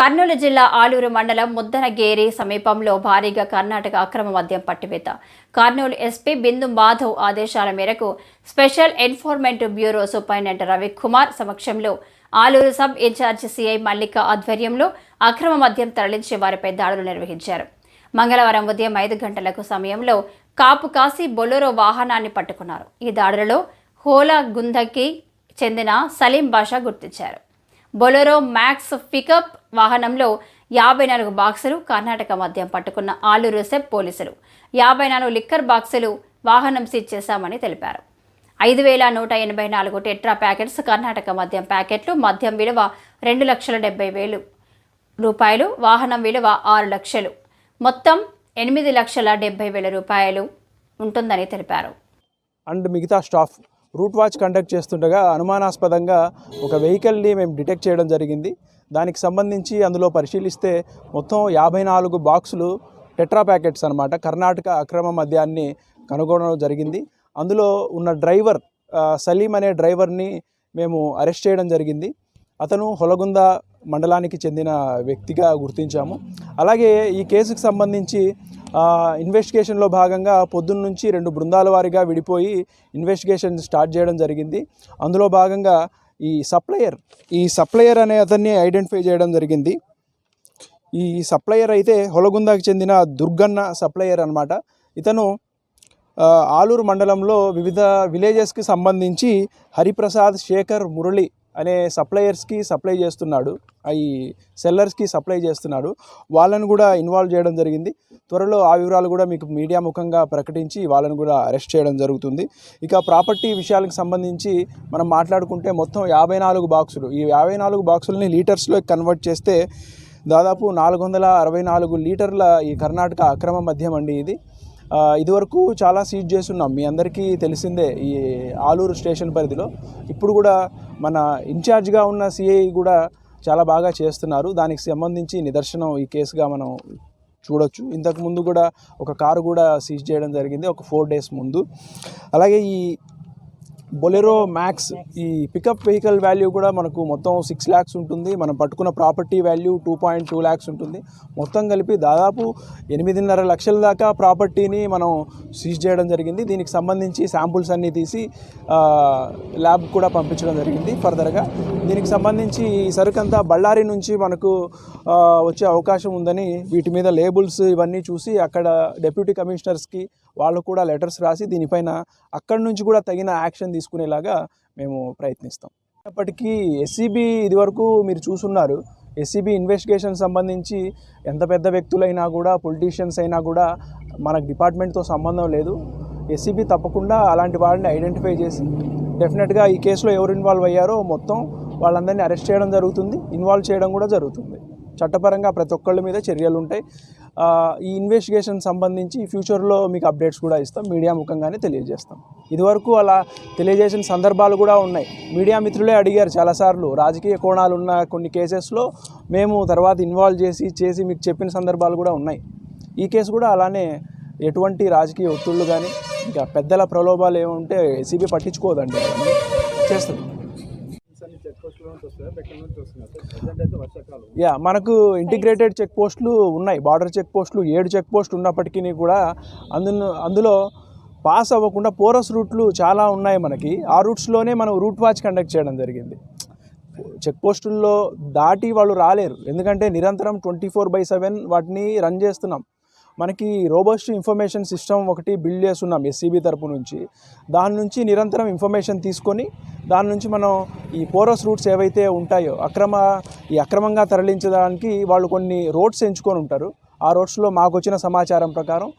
కర్నూలు జిల్లా ఆలూరు మండలం ముద్దనగేరి సమీపంలో భారీగా కర్ణాటక అక్రమ మద్యం పట్టివేత. కర్నూలు ఎస్పీ బిందు మాధవ్ ఆదేశాల మేరకు special enforcement bureau superintendent Ravikumar సమక్షంలో Aluru sub incharge CI Mallika ఆధ్వర్యంలో అక్రమ మద్యం తరలించే వారిపై దాడులు నిర్వహించారు. మంగళవారం ఉదయం ఐదు గంటలకు సమయంలో కాపు కాసి బొలోరో వాహనాన్ని పట్టుకున్నారు. ఈ దాడులలో హోలా గుందకి చెందిన సలీం బాషా గుర్తించారు. బొలెరో మ్యాక్స్ పికప్ వాహనంలో యాభై నాలుగు బాక్సులు కర్ణాటక మద్యం పట్టుకున్న ఆలూరు సెప్ పోలీసులు. యాభై నాలుగు లిక్కర్ బాక్సులు వాహనం సీజ్ చేశామని తెలిపారు. ఐదు వేల నూట ఎనభై నాలుగు టెట్రా ప్యాకెట్స్ కర్ణాటక మద్యం ప్యాకెట్లు మద్యం విలువ రెండు లక్షల డెబ్బై వేలు రూపాయలు వాహనం విలువ ఆరు లక్షలు. మొత్తం ఎనిమిది లక్షల డెబ్బై వేల రూపాయలు ఉంటుందని తెలిపారు. అండ్ మిగతా స్టాఫ్ రూట్ వాచ్ కండక్ట్ చేస్తుండగా అనుమానాస్పదంగా ఒక వెహికల్ని మేము డిటెక్ట్ చేయడం జరిగింది. దానికి సంబంధించి అందులో పరిశీలిస్తే మొత్తం యాభై నాలుగు బాక్సులు టెట్రా ప్యాకెట్స్ అనమాట కర్ణాటక అక్రమ మద్యాన్ని కనుగొనడం జరిగింది. అందులో ఉన్న డ్రైవర్ సలీం అనే డ్రైవర్ని మేము అరెస్ట్ చేయడం జరిగింది. అతను హొలగుంద మండలానికి చెందిన వ్యక్తిగా గుర్తించాము. అలాగే ఈ కేసుకు సంబంధించి ఇన్వెస్టిగేషన్లో భాగంగా పొద్దున్న నుంచి రెండు బృందాల వారిగా విడిపోయి ఇన్వెస్టిగేషన్ స్టార్ట్ చేయడం జరిగింది. అందులో భాగంగా ఈ సప్లయర్ ఈ సప్లయర్ అనే అతన్ని ఐడెంటిఫై చేయడం జరిగింది. ఈ సప్లయర్ అయితే హొలగుందాకి చెందిన దుర్గన్న సప్లయర్ అనమాట ఇతను ఆలూరు మండలంలో వివిధ విలేజెస్కి సంబంధించి హరిప్రసాద్ శేఖర్ మురళి అనే సప్లయర్స్కి సప్లై చేస్తున్నాడు. ఈ సెల్లర్స్కి సప్లై చేస్తున్నాడు. వాళ్ళని కూడా ఇన్వాల్వ్ చేయడం జరిగింది. త్వరలో ఆ వివరాలు కూడా మీకు మీడియా ముఖంగా ప్రకటించి వాళ్ళని కూడా అరెస్ట్ చేయడం జరుగుతుంది. ఇక ప్రాపర్టీ విషయాలకు సంబంధించి మనం మాట్లాడుకుంటే మొత్తం యాభై నాలుగు బాక్సులు. ఈ యాభై నాలుగు బాక్సులని లీటర్స్లో కన్వర్ట్ చేస్తే దాదాపు నాలుగు వందల అరవై నాలుగు లీటర్ల ఈ కర్ణాటక అక్రమ మద్యం అండి ఇది. ఇదివరకు చాలా సీజ్ చేస్తున్నాం. మీ అందరికీ తెలిసిందే ఈ ఆలూరు స్టేషన్ పరిధిలో. ఇప్పుడు కూడా మన ఇన్ఛార్జ్గా ఉన్న సిఐ కూడా చాలా బాగా చేస్తున్నారు. దానికి సంబంధించి నిదర్శనం ఈ కేసుగా మనం చూడొచ్చు. ఇంతకు ముందు కూడా ఒక కారు కూడా సీజ్ చేయడం జరిగింది. ఒక ఫోర్ డేస్ ముందు. అలాగే ఈ బొలెరో మ్యాక్స్ ఈ పికప్ వెహికల్ వాల్యూ కూడా మనకు మొత్తం సిక్స్ ల్యాక్స్ ఉంటుంది. మనం పట్టుకున్న property value two point two lakhs ఉంటుంది. మొత్తం కలిపి దాదాపు ఎనిమిదిన్నర లక్షల దాకా ప్రాపర్టీని మనం సీజ్ చేయడం జరిగింది. దీనికి సంబంధించి శాంపుల్స్ అన్నీ తీసి ల్యాబ్ కూడా పంపించడం జరిగింది ఫర్దర్గా దీనికి సంబంధించి ఈ సరుకంతా బళ్ళారి నుంచి మనకు వచ్చే అవకాశం ఉందని వీటి మీద లేబుల్స్ ఇవన్నీ చూసి అక్కడ డెప్యూటీ కమిషనర్స్కి వాళ్ళు కూడా లెటర్స్ రాసి దీనిపైన అక్కడి నుంచి కూడా తగిన యాక్షన్ తీసుకునేలాగా మేము ప్రయత్నిస్తాం. అప్పటికీ ఎస్సీబీ ఇదివరకు మీరు చూసున్నారు ఎస్సీబీ ఇన్వెస్టిగేషన్ సంబంధించి ఎంత పెద్ద వ్యక్తులైనా కూడా పొలిటీషియన్స్ అయినా కూడా మనకు డిపార్ట్మెంట్తో సంబంధం లేదు. ఎస్సీబీ తప్పకుండా అలాంటి వాళ్ళని ఐడెంటిఫై చేసి డెఫినెట్గా ఈ కేసులో ఎవరు ఇన్వాల్వ్ అయ్యారో మొత్తం వాళ్ళందరినీ అరెస్ట్ చేయడం జరుగుతుంది ఇన్వాల్వ్ చేయడం కూడా జరుగుతుంది. చట్టపరంగా ప్రతి ఒక్కళ్ళ మీద చర్యలు ఉంటాయి. ఈ ఇన్వెస్టిగేషన్ సంబంధించి ఫ్యూచర్లో మీకు అప్డేట్స్ కూడా ఇస్తాం. మీడియా ముఖంగానే తెలియజేస్తాం. ఇదివరకు అలా తెలియజేసిన సందర్భాలు కూడా ఉన్నాయి. మీడియా మిత్రులే అడిగారు చాలాసార్లు రాజకీయ కోణాలు ఉన్న కొన్ని కేసెస్లో మేము తర్వాత ఇన్వాల్వ్ చేసి చేసి మీకు చెప్పిన సందర్భాలు కూడా ఉన్నాయి. ఈ కేసు కూడా అలానే ఎటువంటి రాజకీయ ఒత్తిళ్ళు కానీ ఇంకా పెద్దల ప్రలోభాలు ఏముంటే ఏసీబీ పట్టించుకోదండి. చేస్తుంది. యా మనకు ఇంటిగ్రేటెడ్ చెక్ పోస్టులు ఉన్నాయి. బార్డర్ చెక్ పోస్టులు ఏడు చెక్ పోస్టులు ఉన్నప్పటికీ కూడా అందులో అందులో పాస్ అవ్వకుండా పోరస్ రూట్లు చాలా ఉన్నాయి మనకి. ఆ రూట్స్లోనే మనం రూట్ వాచ్ కండక్ట్ చేయడం జరిగింది. చెక్ పోస్టుల్లో దాటి వాళ్ళు రాలేరు. ఎందుకంటే నిరంతరం ట్వంటీ ఫోర్ బై సెవెన్ వాటిని రన్ చేస్తున్నాం. మనకి రోబోస్ట్ ఇన్ఫర్మేషన్ సిస్టమ్ ఒకటి బిల్డ్ చేస్తున్నాం ఎస్సీబీ తరపు నుంచి. దాని నుంచి నిరంతరం ఇన్ఫర్మేషన్ తీసుకొని దాని నుంచి మనం ఈ పోరస్ రూట్స్ ఏవైతే ఉంటాయో అక్రమ ఈ అక్రమంగా తరలించడానికి వాళ్ళు కొన్ని రోడ్స్ ఎంచుకొని ఉంటారు. ఆ రోడ్స్లో మాకు వచ్చిన సమాచారం ప్రకారం